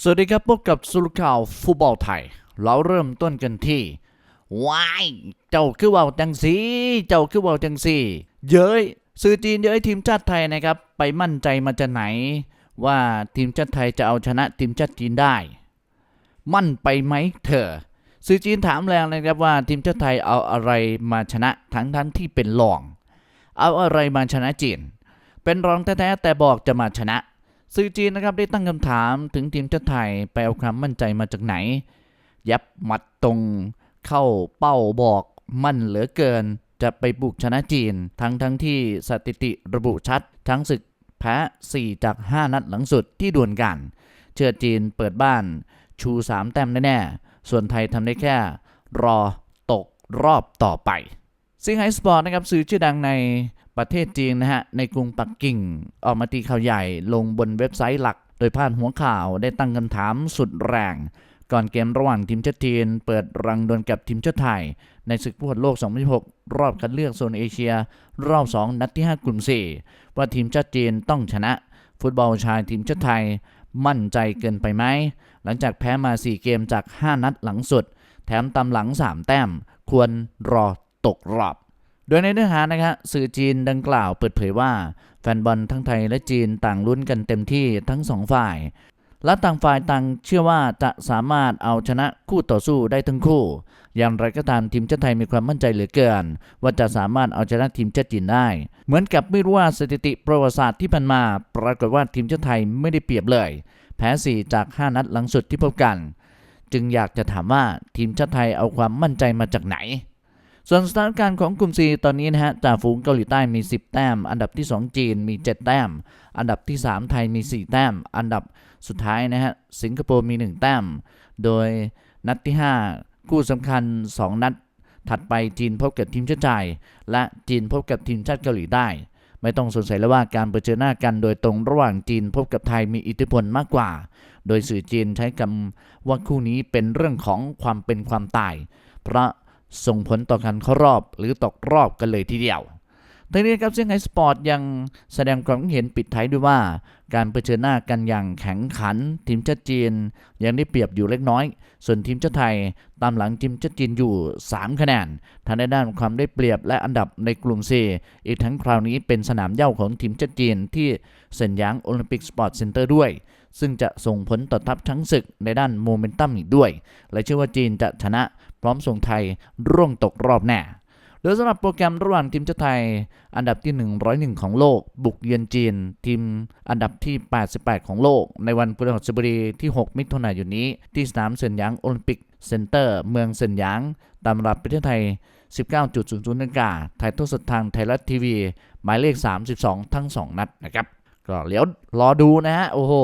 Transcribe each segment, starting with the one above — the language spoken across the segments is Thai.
สวัสดีครับพบกับสุรข่าวฟุตบอลไทย เราเริ่มต้นกันที่ว้ายเจ้าคือว่าจังสีเจ้าคือว่าจังสีเย้ยสื่อจีนเย้ยทีมชาติไทยนะครับ ไปมั่นใจมาจากไหน ว่าทีมชาติไทยจะเอาชนะทีมชาติจีนได้ มั่นไปไหมเธอสื่อจีนถามแรงนะครับว่าทีมชาติไทยเอาอะไรมาชนะทั้งทั้งที่เป็นรอง เอาอะไรมาชนะจีน เป็นรองแท้ๆแต่บอกจะมาชนะ สื่อจีนนะครับได้ตั้งคำถามถึงทีมชาติไทยไปเอาความมั่นใจมาจากไหน ยับมัดตรงเข้าเป้าบอกมั่นเหลือเกิน จะไปบุกชนะจีน ทั้งทั้งที่สถิติระบุชัด ทั้งศึกแพ้ 4 จาก 5 นัดหลังสุดที่ดวลกัน เชื่อจีนเปิดบ้านชู 3 แต้มแน่ๆ ส่วนไทยทำได้แค่ รอตกรอบต่อไปซิงไฮสปอร์ตนะครับสื่อชื่อดังใน ประเทศจีนนะฮะในกรุงปักกิ่ง ออกมาตีข่าวใหญ่ลงบนเว็บไซต์หลัก โดยพาดหัวข่าวได้ตั้งคำถามสุดแรง ก่อนเกมระหว่างทีมชาติจีน เปิดรังดวลกับทีมชาติไทย ในศึกฟุตบอลโลก 2016 รอบคัดเลือกโซนเอเชีย รอบ 2 นัดที่ 5 กลุ่ม 4 ว่าทีมชาติจีนต้องชนะ ฟุตบอลชายทีมชาติไทย มั่นใจเกินไปไหมหลังจากแพ้มา 4 เกมจาก 5 นัดหลังสุด แถมตามหลัง 3 แต้ม ควรรอตกรอบ ดยในเนื้อหานะครับสื่อจีนดังกล่าวเปิดเผยว่า แฟนบอลทั้งไทยและจีนต่างลุ้นกันเต็มที่ทั้งสองฝ่าย และต่างฝ่ายต่างเชื่อว่าจะสามารถเอาชนะคู่ต่อสู้ได้ทั้งคู่ อย่างไรก็ตามทีมชาติไทยมีความมั่นใจเหลือเกิน ว่าจะสามารถเอาชนะทีมชาติจีนได้ เหมือนกับไม่รู้ว่าสถิติประวัติศาสตร์ที่ผ่านมา ปรากฏว่าทีมชาติไทยไม่ได้เปรียบเลย แพ้4จาก 5 นัดหลังสุดที่พบกัน จึงอยากจะถามว่าทีมชาติไทยเอาความมั่นใจมาจากไหน ส่วนสถานการณ์ของกลุ่ม C ตอนนี้นะฮะจ่าฝูงเกาหลีใต้มี 10 แต้ม อันดับที่ 2 จีนมี 7 แต้ม อันดับที่ 3 ไทยมี 4 แต้ม อันดับสุดท้ายนะฮะสิงคโปร์มี 1 แต้ม โดยนัดที่ 5 คู่สำคัญ 2 นัด ถัดไปจีนพบกับทีมชาติไทยและจีนพบกับทีมชาติเกาหลีใต้ไม่ต้องสงสัยแล้วว่าการเผชิญหน้ากันโดยตรงระหว่างจีนพบกับไทยมีอิทธิพลมากกว่า โดยสื่อจีนใช้คำว่าคู่นี้เป็นเรื่องของความเป็นความตาย เพราะ ส่งผลต่อการเข้ารอบหรือตกรอบกันเลยทีเดียวทั้งนี้ครับเซี่ยงไฮ้สปอร์ตยังแสดงความคิดเห็นปิดท้ายด้วยว่า การเผชิญหน้ากันอย่างแข็งขัน ทีมชาติจีน ยังได้เปรียบอยู่เล็กน้อย ส่วนทีมชาติไทย ตามหลังทีมชาติจีนอยู่ 3 คะแนนทางด้านความได้เปรียบและอันดับในกลุ่ม C อีกทั้งคราวนี้เป็นสนามเย้าของทีมชาติจีนที่เซินหยางโอลิมปิกสปอร์ตเซ็นเตอร์ด้วย ซึ่งจะส่งผลต่อทัพทั้งศึกในด้านโมเมนตัมอีกด้วย และเชื่อว่าจีนจะชนะ พร้อมส่งไทยร่วงตกรอบแน่โดยสำหรับโปรแกรมระหว่างทีมชาติไทย อันดับที่ 101 ของโลก บุกเยือนจีน ทีมอันดับที่ 88 ของโลก ในวันพฤหัสบดีที่ 6 มิถุนายนนี้ ที่สนามเซินหยางโอลิมปิกเซ็นเตอร์ เมืองเซินหยาง ตามรับประเทศไทย 19.00นากาถ่ายทอดสดทางไทยรัฐทีวี หมายเลข 32 ทั้ง 2 นัดนะครับ ก็เดี๋ยวรอดูนะฮะ โอ้โห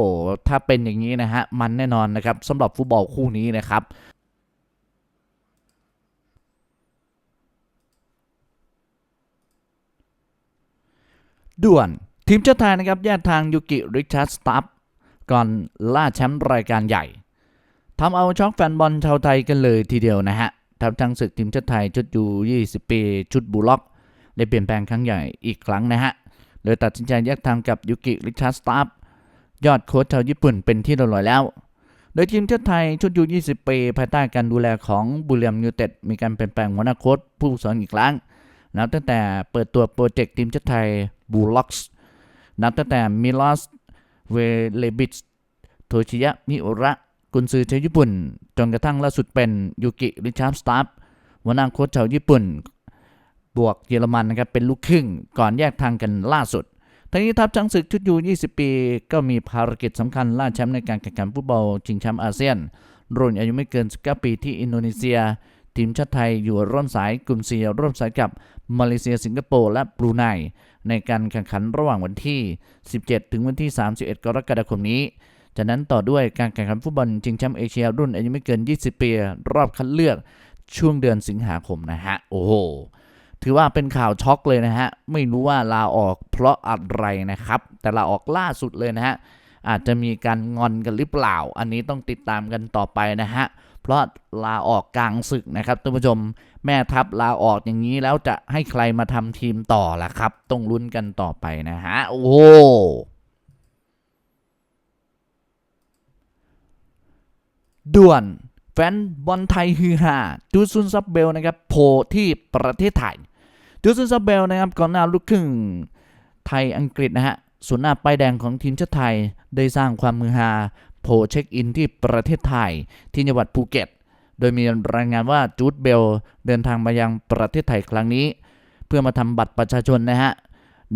ถ้าเป็นอย่างนี้นะฮะ มันแน่นอนนะครับสำหรับฟุตบอลคู่นี้นะครับ ด่วน ทีมชาติไทยนะครับแยกทางยูกิริชาร์ดสตัฟก่อนล่าแชมป์รายการใหญ่ทำเอาช็อกแฟนบอลชาวไทยกันเลยทีเดียวนะฮะทำทั้งศึกทีมชาติไทยชุดยู20 ปี ชุดบูล็อกได้เปลี่ยนแปลงครั้งใหญ่อีกครั้งนะฮะโดยตัดสินใจแยกทางกับยูกิริชาร์ดสตัฟยอดโค้ชชาวญี่ปุ่นเป็นที่เรียบร้อยแล้ว โดยทีมชาติไทยชุดยู20 ปี ภายใต้การดูแลของบุรีรัมย์ยูเต็ดมีการเปลี่ยนแปลงหัวหน้าโค้ชผู้สอนอีกครั้ง นับตั้งแต่เปิดตัวโปรเจกต์ทีมชาติไทยบูล็อกส์นับตั้งแต่มิลอสเวเลบิชโทชิยะมิโอระกุนซือชาวญี่ปุ่น จนกระทั่งล่าสุดเป็นยูกิริชาร์ดสตาฟหัวหน้าโค้ชชาวญี่ปุ่น บวกเยอรมันนะครับเป็นลูกครึ่งก่อนแยกทางกันล่าสุดทั้งนี้ทัพช้างศึกชุดยู 20 ปี ก็มีภารกิจสำคัญล่าแชมป์ในการแข่งขันฟุตบอลชิงแชมป์อาเซียน รุ่นอายุไม่เกิน 19 ปีที่อินโดนีเซีย ทีมชาติไทยอยู่ร่วมสายกลุ่มเซียร่วมสายกับมาเลเซียสิงคโปร์และบรูไนในการแข่งขันระหว่างวันที่ 17 ถึงวันที่ 31 กรกฎาคมนี้ จากนั้นต่อด้วยการแข่งขันฟุตบอลชิงแชมป์เอเชียรุ่นอายุไม่เกิน 20 ปี รอบคัดเลือกช่วงเดือนสิงหาคมนะฮะ โอ้โห ถือว่าเป็นข่าวช็อกเลยนะฮะ ไม่รู้ว่าลาออกเพราะอะไรนะครับ แต่ลาออกล่าสุดเลยนะฮะ อาจจะมีการงอนกันหรือเปล่า อันนี้ต้องติดตามกันต่อไปนะฮะ เพราะลาออกกลางศึกนะครับท่านผู้ชมแม่ทัพลาออกอย่างนี้แล้วจะให้ใครมาทำทีมต่อล่ะครับ ต้องลุ้นกันต่อไปนะฮะ โอ้โหด่วนแฟนบอลไทยฮือฮาจูซุนซับเบลนะครับโผที่ประเทศไทยจูซุนซับเบลนะครับก่อนหน้าลูกครึ่งไทยอังกฤษนะฮะส่วนหน้าป้ายแดงของทีมชาติไทยได้สร้างความมือฮา โผล่เช็คอินที่ประเทศไทยที่จังหวัดภูเก็ต โดยมีรายงานว่าจูดเบลเดินทางมายังประเทศไทยครั้งนี้ เพื่อมาทำบัตรประชาชนนะฮะ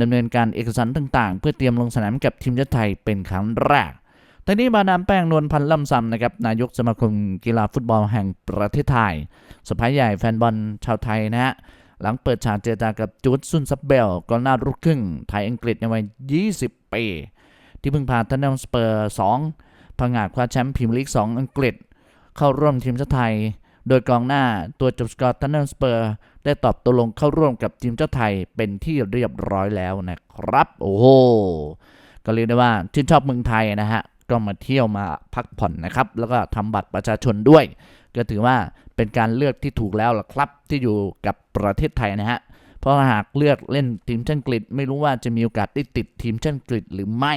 ดำเนินการเอกสารต่างๆ เพื่อเตรียมลงสนามกับทีมชาติไทยเป็นครั้งแรกทางนี้มาดามแป้งนวลพันธ์ล่ำซำนะครับนายกสมาคมกีฬาฟุตบอลแห่งประเทศไทยสะพายใหญ่แฟนบอลชาวไทยนะฮะหลังเปิดฉากเจรจากับจูดซุนซับเบลกองหน้าลูกครึ่งไทยอังกฤษในวัย 20 ปี ที่เพิ่งพาทันเนลสเปอร์ 2 พังงาดคว้าแชมป์พรีเมียร์ลีก 2 อังกฤษ เข้าร่วมทีมชาติไทย โดยกองหน้าตัวจบสกอร์ทันเนลสเปอร์ได้ตอบตกลงเข้าร่วมกับทีมชาติไทยเป็นที่เรียบร้อยแล้วนะครับ โอ้โหก็เรียกได้ว่าชื่นชอบเมืองไทยนะฮะก็มาเที่ยวมาพักผ่อนนะครับ แล้วก็ทำบัตรประชาชนด้วย ก็ถือว่าเป็นการเลือกที่ถูกแล้วล่ะครับ ที่อยู่กับประเทศไทยนะฮะเพราะหากเลือกเล่นทีมชาติอังกฤษ ไม่รู้ว่าจะมีโอกาสได้ติดทีมชาติอังกฤษหรือไม่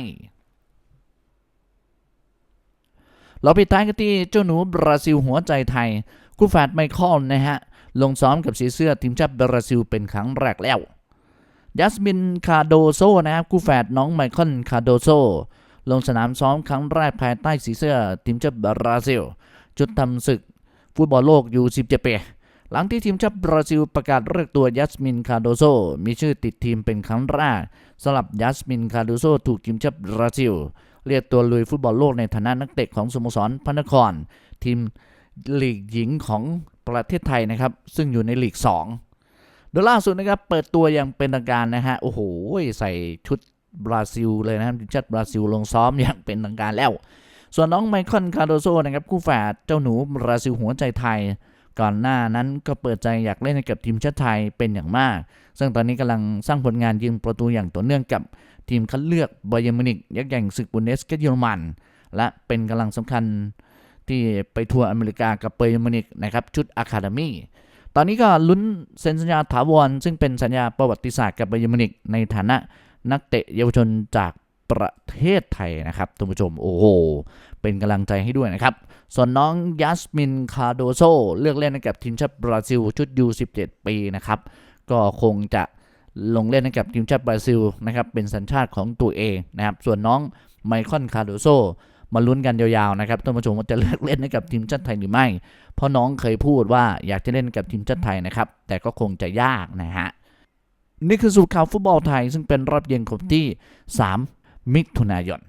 เราไปท้ายกันที่เจ้าหนูบราซิลหัวใจไทยคู่แฝดไมเคิลนะฮะ ลงซ้อมกับสีเสื้อทีมชาติบราซิลเป็นครั้งแรกแล้วยัสมินคาโดโซนะครับคู่แฝดน้องไมเคิลคาโดโซลงสนามซ้อมครั้งแรกภายใต้สีเสื้อทีมชาติบราซิล จุดทำศึก ฟุตบอลโลกยู17ปีหลังที่ทีมชาติบราซิลประกาศเรียกตัวยัสมินคาโดโซมีชื่อติดทีมเป็นครั้งแรกสำหรับยัสมินคาโดโซถูกทีมชาติบราซิล เรียกตัวลุยฟุตบอลโลกในฐานะนักเตะของสโมสรพระนคร ทีมลีกหญิงของประเทศไทยนะครับ ซึ่งอยู่ในลีก 2 โดยล่าสุดนะครับ เปิดตัวอย่างเป็นทางการนะฮะ โอ้โห ใส่ชุดบราซิลเลยนะครับทีมชาติบราซิลลงซ้อมอย่างเป็นทางการแล้ว ส่วนน้องไมเคิลคาร์โดโซนะครับคู่แฝดเจ้าหนูบราซิลหัวใจไทย ก่อนหน้านั้นก็เปิดใจอยากเล่นให้กับทีมชาติไทยเป็นอย่างมาก ซึ่งตอนนี้กำลังสร้างผลงานยิงประตูอย่างต่อเนื่องกับทีมคัดเลือกบาเยมินิกยักษ์ใหญ่ศึกบุนเดสกาเยอรมัน และเป็นกำลังสำคัญที่ไปทัวร์อเมริกากับเบย์มินิกนะครับชุดอะคาเดมี่ตอนนี้ก็ลุ้นเซ็นสัญญาถาวร ซึ่งเป็นสัญญาประวัติศาสตร์กับเบย์มินิกในฐานะนักเตะเยาวชนจากประเทศไทยนะครับท่านผู้ชมโอ้โห เป็นกำลังใจให้ด้วยนะครับ ส่วนน้องยัสมินคาโดโซเลือกเล่นให้กับทีมชาติบราซิลชุด U17 ปีนะครับ ก็คงจะลงเล่นให้กับทีมชาติบราซิลนะครับเป็นสัญชาติของตัวเองนะครับส่วนน้องไมคอนคาโดโซมาลุ้นกันยาวๆนะครับท่านผู้ชมว่าจะเลือกเล่นให้กับทีมชาติไทยหรือไม่ เพราะน้องเคยพูดว่าอยากจะเล่นกับทีมชาติไทยนะครับ แต่ก็คงจะยากนะฮะนี่คือสู่ข่าวฟุตบอลไทยซึ่งเป็นรอบเย็นของที่ 3 มิถุนายน